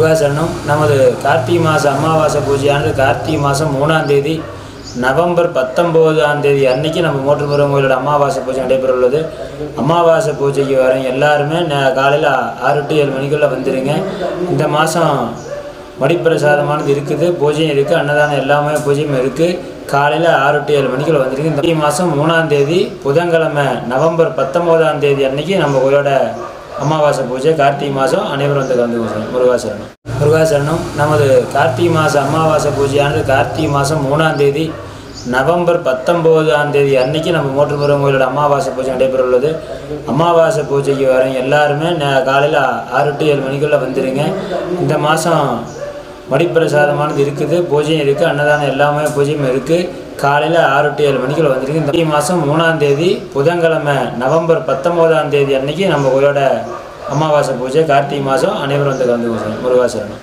முருகாசரணம் நமது கார்த்திகை மாத அமாவாசை பூஜையானது கார்த்திகை மாதம் மூணாம் தேதி நவம்பர் பத்தொம்போதாம் தேதி அன்னைக்கு நம்ம மோட்டுமுருகன் கோயிலோட அமாவாசை பூஜை நடைபெற உள்ளது அமாவாசை பூஜைக்கு வர எல்லாருமே ந- காலையில் ஆறு டு ஏழு மணிக்குள்ளே வந்துடுங்க இந்த மாதம் மடிப்பிரசாதமானது இருக்குது பூஜையும் இருக்குது அன்னதானம் எல்லாமே பூஜையும் இருக்குது காலையில் ஆறு டு ஏழு மணிக்குள்ள வந்துருக்கு இந்த மாதம் மூணாம் தேதி புதன்கிழமை நவம்பர் பத்தொம்போதாம் தேதி அன்னைக்கு நம்ம கோயிலோட அமாவாசை பூஜை கார்த்திகை மாதம் அனைவரும் வந்து கலந்து முருகாசரணம். முருகாசரணம் நமது கார்த்திகை மாத அமாவாசை பூஜையானது கார்த்திகை மாதம் மூணாம் தேதி நவம்பர் பத்தொம்போதாம் தேதி அன்னைக்கு நம்ம மோட்டுமுருகன் கோயிலோட அமாவாசை பூஜை நடைபெற உள்ளது. அமாவாசை பூஜைக்கு வரேன் எல்லாருமே ந- காலையில் ஆறு டு ஏழு மணிக்குள்ளே வந்துடுங்க இந்த மாதம் மடிப்பிரசாதமானது இருக்குது பூஜையும் இருக்குது அன்னதானம் எல்லாமே பூஜையும் இருக்குது காலையில் ஆறு டு ஏழு மணிக்குள்ள வந்துருக்கு. இந்த மாதம் மூணாம் தேதி புதன்கிழமை நவம்பர் பத்தொம்போதாம் தேதி அன்னைக்கு நம்ம கோயிலோட அமாவாசை பூஜை கார்த்திகை மாதம் அனைவரும் வந்து கலந்து முருகாசரணம்